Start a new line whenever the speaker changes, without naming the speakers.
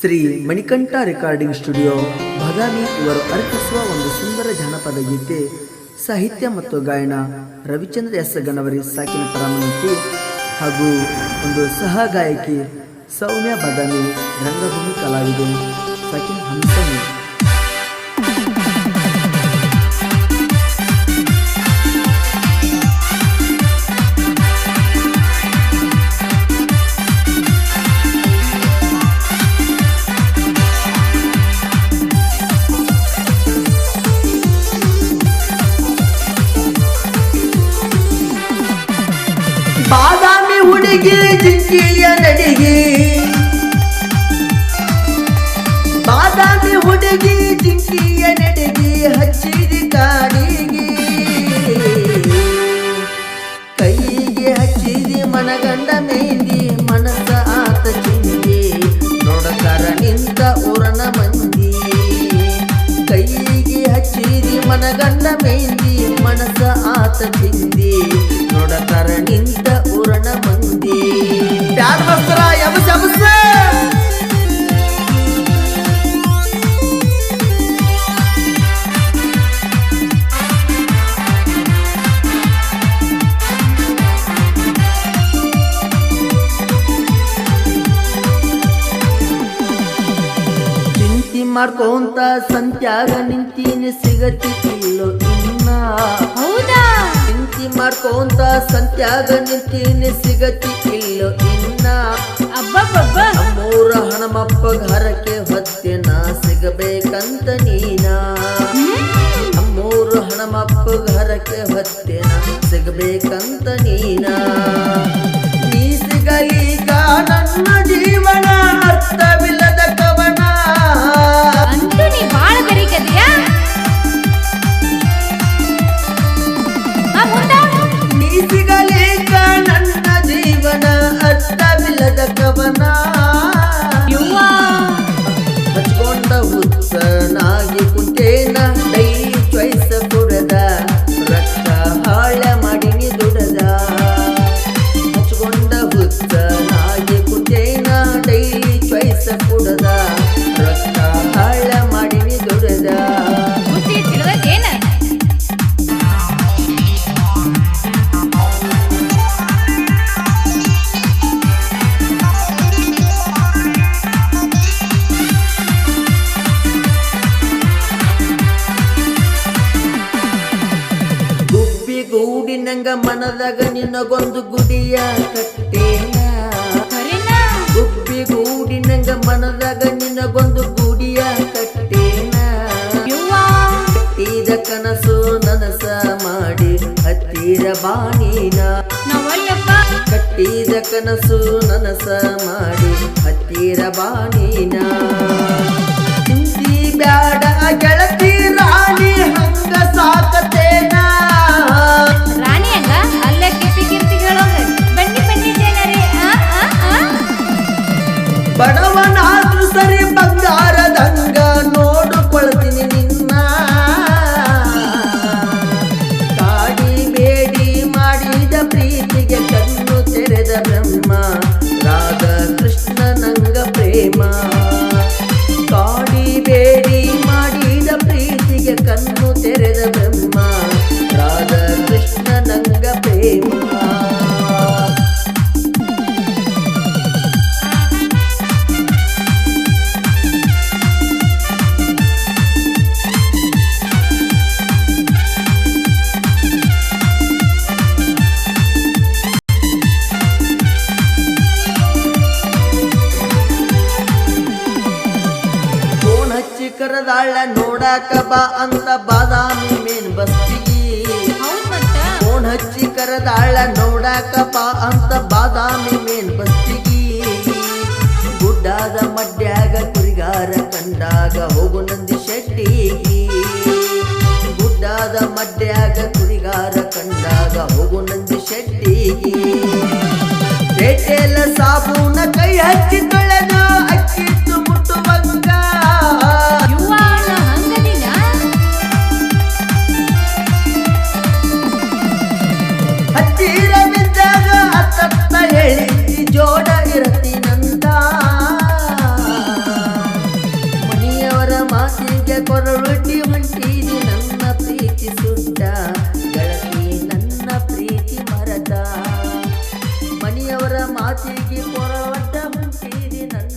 Shri Manikanta recording studio, Bhadani ಇವರು ಅರ್ಪಿಸುವ ಒಂದು ಸುಂದರ ಜನಪದ ಗೀತೆ, ಸಾಹಿತ್ಯ ಮತ್ತು ಗಾಯನ ರವಿಚಂದ್ರ ಎಸ್ ಗಣವರಿ ಸಾಕಿನ ಪರಮನಂತಿ ಹಾಗೂ ಒಂದು ಸಹ ಗಾಯಕಿ ಸೌಮ್ಯ ಬದಾಮಿ ರಂಗಭೂಮಿ ಕಲಾವಿದೆ ಸಾಕಿನ ಹಂಸನಿ ಹುಡುಗಿ ಜಿಂಕಿಯ ನಡಿಗೆ. ಬಾದಾಮಿ ಹುಡುಗಿ ಜಿಂಕಿಯ ನಡಿಗೆ ಹಚ್ಚಿದ ಕಾಡಿಗೆ. ಕೈಗೆ ಹಚ್ಚಿದಿ ಮನಗಂಡ ಮೇಂದಿ ಮನಸ ಆತ ಚಿಂದಿ. ನೋಡಕರ ನಿಂತ ಊರನ ಮಂದಿ. ಕೈಗೆ ಹಚ್ಚಿದಿ ಮನಗಂಡ ಮೇಂದಿ, ಮನಸ್ಸ ಆತ ಚಿಂದಿ. ನೋಡಕರ ನಿಂತ ಚಿಂತಿ ಮಾಡ್ಕೊಂತ ಸಂತ್ಯಾಗ ನಿಂತೀನಿ ಸಿಗತಿ ಇಲ್ಲೋ ಇನ್ನ.
ಹೌದಾ?
ಚಿಂತಿ ಮಾಡ್ಕೊಂತ ಸಂತ್ಯಾಗ ನಿಂತೀನಿ ಸಿಗತಿ ಇಲ್ಲೋ ಇನ್ನ.
ಮೂರ
ನಮ್ಮೂರ ಹಣಮಪ್ಪ ಹರಕೆ ಹೊತ್ತೆ ನಾ ಸಿಗಬೇಕಂತ ನೀನ. ನಮ್ಮೂರ ಹಣಮಪ್ಪ ಹರಕೆ ಹೊತ್ತೆ ನಾ ಸಿಗಬೇಕಂತ ನೀನ. ನೀ ಸಿಗಲೀಗ ನನ್ನ ಗೂಡಿನಂಗ ಮನದಾಗ ನಿನಗೊಂದು ಗುಡಿಯ ಕಟ್ಟೇನ ಗುಬ್ಬಿ ಗೂಡಿನಂಗ ಮನದಾಗ ನಿನಗೊಂದು ಗುಡಿಯ ಕಟ್ಟೇನ ತೀರ ಕನಸು ನನಸ ಮಾಡಿ ಹತ್ತಿರ ಬಾಣಿನ. ಕಟ್ಟಿದ ಕನಸು ನನಸ ಮಾಡಿ ಹತ್ತಿರ ಬಾಣಿನ. ಬ್ಯಾಡ ಬ್ಯಾಡ them. ಕರೆದಾಳ ನೋಡಾಕ ಬಾ ಅಂತ ಬಾದಾಮಿ ಮೇನ್ ಬಸ್ತಿಗಿ ಫೋನ್ ಹಚ್ಚಿ ಕರೆದಾಳ ನೋಡಾಕ ಬಾ ಅಂತ ಬಾದಾಮಿ ಮೇನ್ ಬಸ್ತಿಗಿ ಗುಡ್ಡಾದ ಮಡ್ಯಾಗ ಕುರಿಗಾರ ಕಂಡಾಗ ಹೋಗು ನಂದಿ ಶೆಟ್ಟಿ. ಗುಡ್ಡಾದ ಮಡ್ಯಾಗ ಕುರಿಗಾರ ಕಂಡಾಗ ಹೋಗು ನಂದಿ ಶೆಟ್ಟಿಗಿ ಆಸೆಗೆ ಕೊರಳುಟ್ಟಿ ಹೊಂಟೀನಿ ನನ್ನ ಪ್ರೀತಿ ಸುಟ್ಟ ನನ್ನ ಪ್ರೀತಿ ಮರದ ಮನೆಯವರ ಮಾತಿಗೆ ಕೊರಳೊಡ್ಡ ಹೊಂಟೀನಿ ನನ್ನ